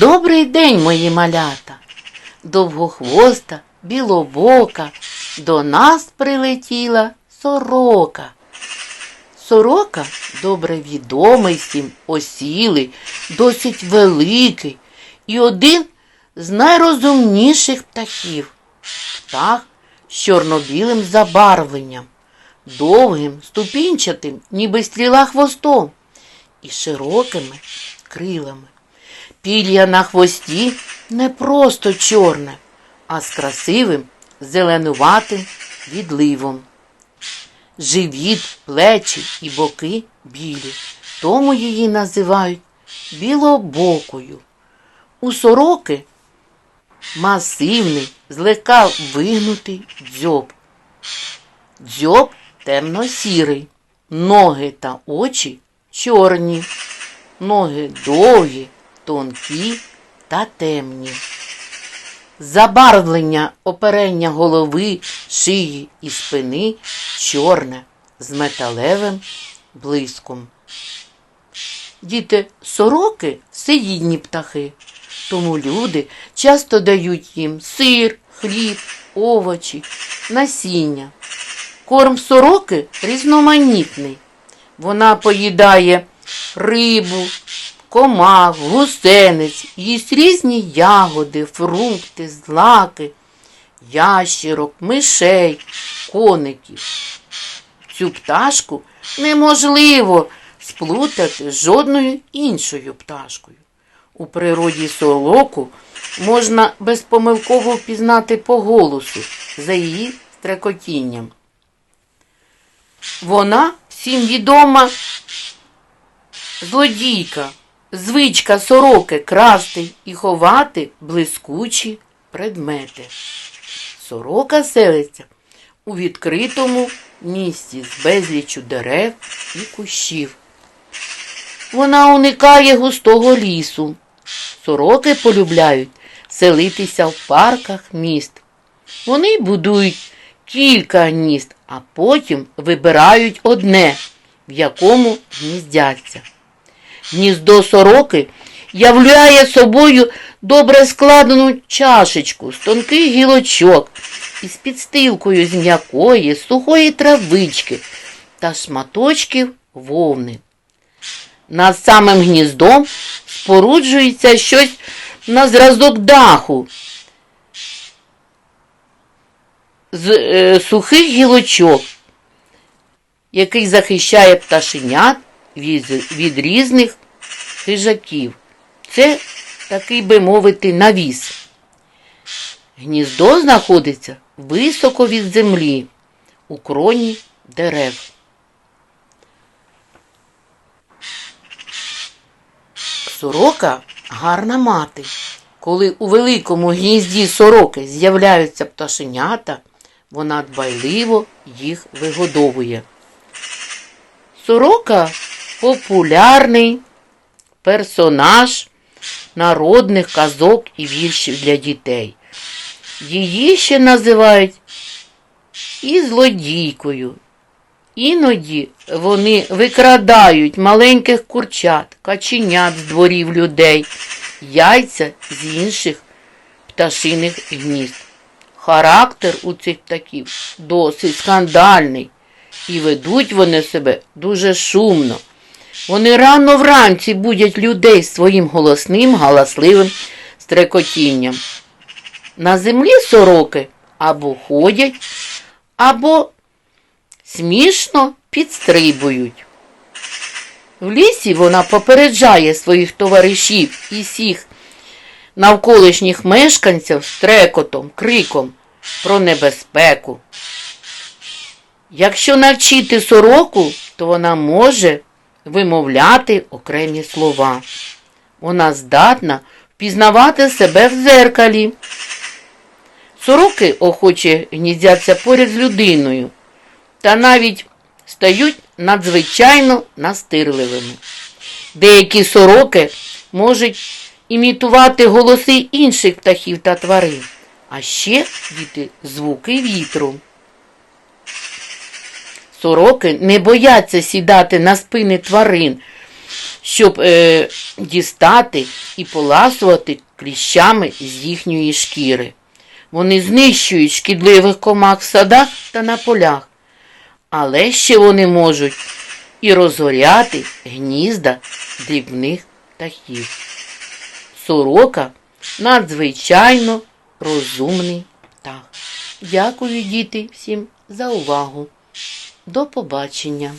Добрий день, мої малята. Довгохвоста, білобока, до нас прилетіла сорока. Сорока добре відомий всім, осілий, досить великий і один з найрозумніших птахів. Птах з чорно-білим забарвленням, довгим, ступінчатим, ніби стріла хвостом, і широкими крилами. Пір'я на хвості не просто чорне, а з красивим зеленуватим відливом. Живіт, плечі і боки білі, тому її називають білобокою. У сороки масивний, злегка вигнутий дзьоб. Дзьоб темно-сірий, ноги та очі чорні, ноги довгі, тонкі та темні. Забарвлення оперення голови, шиї і спини чорне з металевим блиском. Діти сороки всеїдні птахи, тому люди часто дають їм сир, хліб, овочі, насіння. Корм сороки різноманітний. Вона поїдає рибу, комах, гусениць, їсть різні ягоди, фрукти, злаки, ящірок, мишей, коників. Цю пташку неможливо сплутати з жодною іншою пташкою. У природі сороку можна безпомилково впізнати по голосу за її стрекотінням. Вона всім відома злодійка, звичка сороки красти і ховати блискучі предмети. Сорока селиться у відкритому місці з безліччю дерев і кущів. Вона уникає густого лісу. Сороки полюбляють селитися в парках міст. Вони будують кілька гнізд, а потім вибирають одне, в якому гніздяться. Гніздо сороки являє собою добре складену чашечку з тонких гілочок із підстилкою з м'якої, сухої травички та шматочків вовни. Над самим гніздом споруджується щось на зразок даху з е, сухих гілочок, який захищає пташенят від, від різних хижаків. Це такий би мовити навіс. Гніздо знаходиться високо від землі, у кроні дерев. Сорока гарна мати. Коли у великому гнізді сороки з'являються пташенята, вона дбайливо їх вигодовує. Сорока популярний персонаж народних казок і віршів для дітей. Її ще називають і злодійкою. Іноді вони викрадають маленьких курчат, каченят з дворів людей, яйця з інших пташиних гнізд. Характер у цих птахів досить скандальний, і ведуть вони себе дуже шумно. Вони рано вранці будять людей своїм голосним, галасливим стрекотінням. На землі сороки або ходять, або смішно підстрибують. В лісі вона попереджає своїх товаришів і всіх навколишніх мешканців стрекотом, криком про небезпеку. Якщо навчити сороку, то вона може вимовляти окремі слова. Вона здатна впізнавати себе в зеркалі. Сороки охоче гніздяться поряд з людиною та навіть стають надзвичайно настирливими. Деякі сороки можуть імітувати голоси інших птахів та тварин, а ще діти звуки вітру. Сороки не бояться сідати на спини тварин щоб е, дістати і поласувати кліщами з їхньої шкіри. Вони знищують шкідливих комах в садах та на полях, але ще вони можуть і розоряти гнізда дрібних птахів. Сорока надзвичайно розумний птах. Дякую, діти, всім за увагу. До побачення!